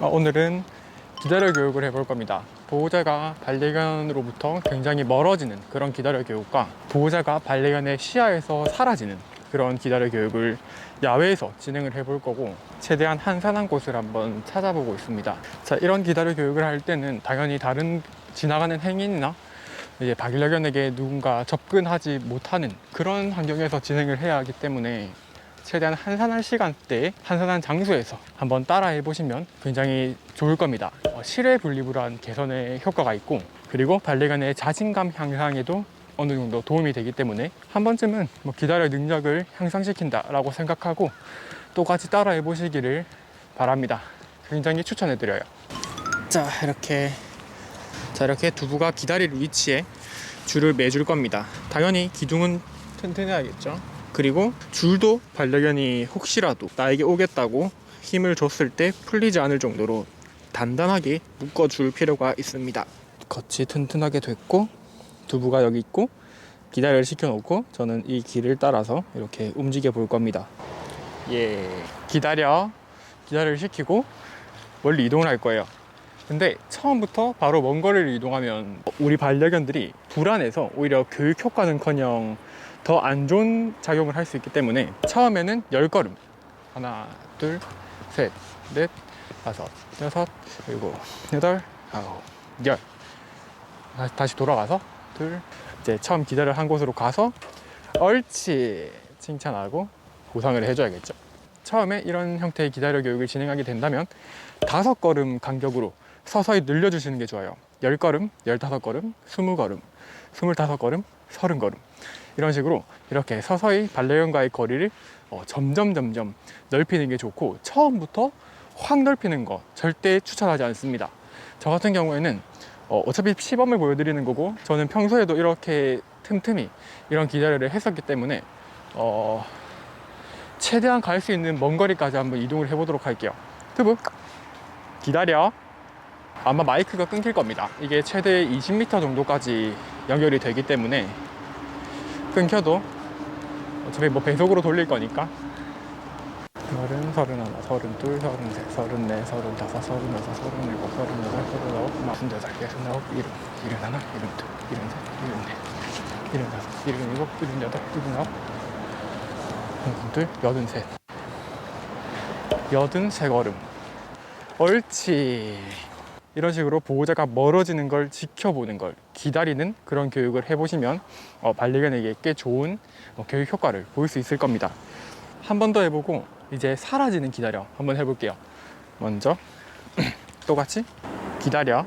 어, 오늘은 기다려 교육을 해볼 겁니다. 보호자가 반려견으로부터 굉장히 멀어지는 그런 기다려 교육과 보호자가 반려견의 시야에서 사라지는 그런 기다려 교육을 야외에서 진행을 해볼 거고 최대한 한산한 곳을 한번 찾아보고 있습니다. 자, 이런 기다려 교육을 할 때는 당연히 다른 지나가는 행인이나 이제 반려견에게 누군가 접근하지 못하는 그런 환경에서 진행을 해야 하기 때문에 최대한 한산한 시간대에 한산한 장소에서 한번 따라해 보시면 굉장히 좋을 겁니다. 어, 실외 분리불안 개선에 효과가 있고 그리고 반려견의 자신감 향상에도 어느 정도 도움이 되기 때문에 한 번쯤은 뭐 기다려 능력을 향상시킨다라고 생각하고 똑같이 따라해 보시기를 바랍니다. 굉장히 추천해 드려요. 자 이렇게 자 이렇게 두부가 기다릴 위치에 줄을 매줄 겁니다. 당연히 기둥은 튼튼해야겠죠. 그리고 줄도 반려견이 혹시라도 나에게 오겠다고 힘을 줬을 때 풀리지 않을 정도로 단단하게 묶어줄 필요가 있습니다. 겉이 튼튼하게 됐고 두부가 여기 있고 기다려를 시켜놓고 저는 이 길을 따라서 이렇게 움직여 볼 겁니다. 예, 기다려, 기다려를 시키고 멀리 이동을 할 거예요. 근데 처음부터 바로 먼 거리를 이동하면 우리 반려견들이 불안해서 오히려 교육 효과는커녕 더 안 좋은 작용을 할 수 있기 때문에 처음에는 열 걸음 하나 둘셋넷 다섯 여섯 일곱 여덟 아홉 열 다- 다시 돌아가서 둘 이제 처음 기다려 한 곳으로 가서 옳지 칭찬하고 보상을 해줘야겠죠 처음에 이런 형태의 기다려 교육을 진행하게 된다면 다섯 걸음 간격으로 서서히 늘려주시는 게 좋아요. 10걸음, 15걸음, 20걸음, 25걸음, 30걸음. 이런 식으로 이렇게 서서히 반려견과의 거리를 어, 점점 점점 넓히는 게 좋고 처음부터 확 넓히는 거 절대 추천하지 않습니다. 저 같은 경우에는 어, 어차피 시범을 보여드리는 거고 저는 평소에도 이렇게 틈틈이 이런 기다려를 했었기 때문에 어, 최대한 갈 수 있는 먼 거리까지 한번 이동을 해보도록 할게요. 트브 기다려. 아마 마이크가 끊길 겁니다. 이게 최대 20m 정도까지 연결이 되기 때문에 끊겨도 어차피 뭐 배속으로 돌릴 거니까 서른, 서른하나, 서른둘, 서른셋, 서른넷, 서른다섯, 서른여섯, 서른일곱, 서른여덟, 서른아홉, 마흔여덟, 예순아홉, 일흔, 일흔하나, 일흔둘, 일흔셋, 일흔넷, 일흔다섯, 일흔일곱, 일흔여덟, 일흔아홉, 일흔둘, 여든셋, 여든 세 걸음. 옳지. 이런 식으로 보호자가 멀어지는 걸 지켜보는 걸 기다리는 그런 교육을 해보시면 어, 반려견에게 꽤 좋은 어, 교육 효과를 볼수 있을 겁니다. 한 번 더 해보고 이제 사라지는 기다려 한번 해볼게요. 먼저 똑같이 기다려.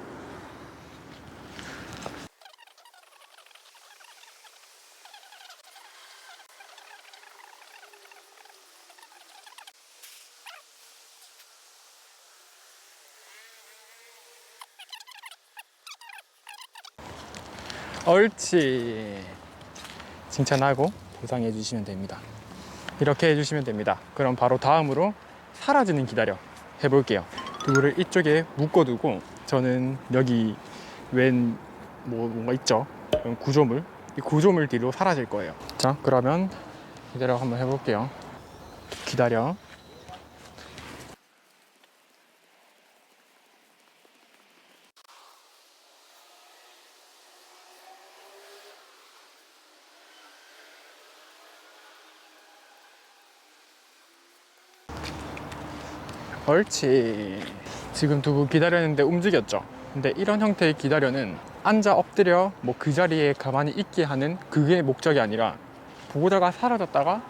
옳지. 칭찬하고 보상해 주시면 됩니다. 이렇게 해주시면 됩니다. 그럼 바로 다음으로 사라지는 기다려 해볼게요. 두부를 이쪽에 묶어두고 저는 여기 웬뭐 뭔가 있죠? 구조물 이 구조물 뒤로 사라질 거예요. 자 그러면 기다려 한번 해볼게요. 기다려. 옳지. 지금 두부 기다렸는데 움직였죠. 근데 이런 형태의 기다려는 앉아 엎드려 뭐 그 자리에 가만히 있게 하는 그게 목적이 아니라 보호자가 사라졌다가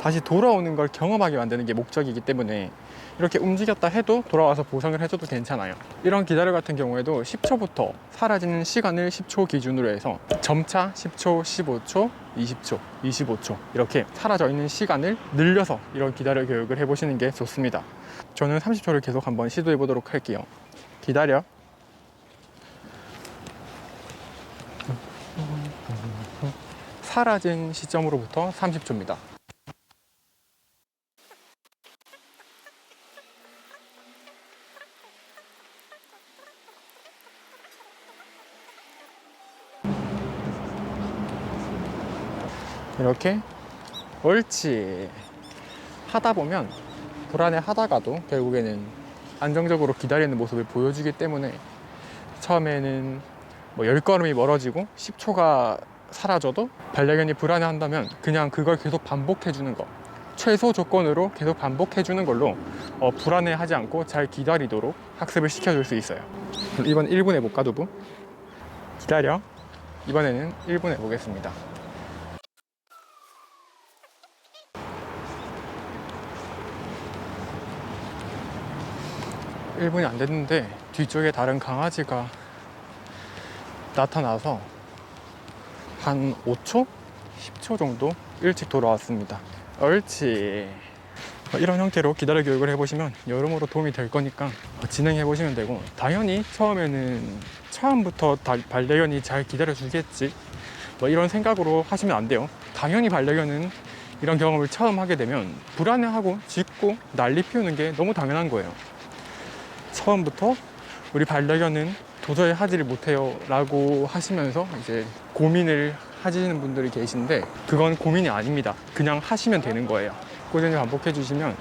다시 돌아오는 걸 경험하게 만드는 게 목적이기 때문에 이렇게 움직였다 해도 돌아와서 보상을 해줘도 괜찮아요. 이런 기다려 같은 경우에도 10초부터 사라지는 시간을 10초 기준으로 해서 점차 10초, 15초, 20초, 25초 이렇게 사라져 있는 시간을 늘려서 이런 기다려 교육을 해보시는 게 좋습니다. 저는 30초를 계속 한번 시도해 보도록 할게요. 기다려. 사라진 시점으로부터 30초입니다. 이렇게 옳지 하다 보면 불안해 하다가도 결국에는 안정적으로 기다리는 모습을 보여주기 때문에 처음에는 뭐 10걸음이 멀어지고 10초가 사라져도 반려견이 불안해 한다면 그냥 그걸 계속 반복해 주는 거 최소 조건으로 계속 반복해 주는 걸로 어, 불안해 하지 않고 잘 기다리도록 학습을 시켜 줄 수 있어요. 이번 1분 해볼까 두부? 기다려. 이번에는 1분 해보겠습니다 1분이 안 됐는데 뒤쪽에 다른 강아지가 나타나서 한 5초? 10초 정도 일찍 돌아왔습니다. 옳지. 어, 이런 형태로 기다려 교육을 해보시면 여러모로 도움이 될 거니까 어, 진행해 보시면 되고 당연히 처음에는 처음부터 다- 반려견이 잘 기다려 주겠지 뭐 이런 생각으로 하시면 안 돼요. 당연히 반려견은 이런 경험을 처음 하게 되면 불안해하고 짖고 난리 피우는 게 너무 당연한 거예요. 처음부터 우리 반려견은 도저히 하지를 못해요 라고 하시면서 이제 고민을 하시는 분들이 계신데 그건 고민이 아닙니다. 그냥 하시면 되는 거예요. 꾸준히 반복해 주시면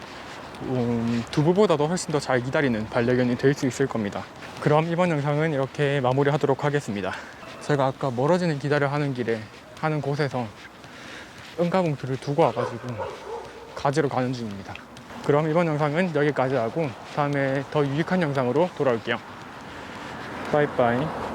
음, 두부보다도 훨씬 더 잘 기다리는 반려견이 될 수 있을 겁니다. 그럼 이번 영상은 이렇게 마무리 하도록 하겠습니다. 제가 아까 멀어지는 기다려 하는 길에 하는 곳에서 응가봉투를 두고 와가지고 가지러 가는 중입니다 그럼 이번 영상은 여기까지 하고 다음에 더 유익한 영상으로 돌아올게요. 빠이빠이.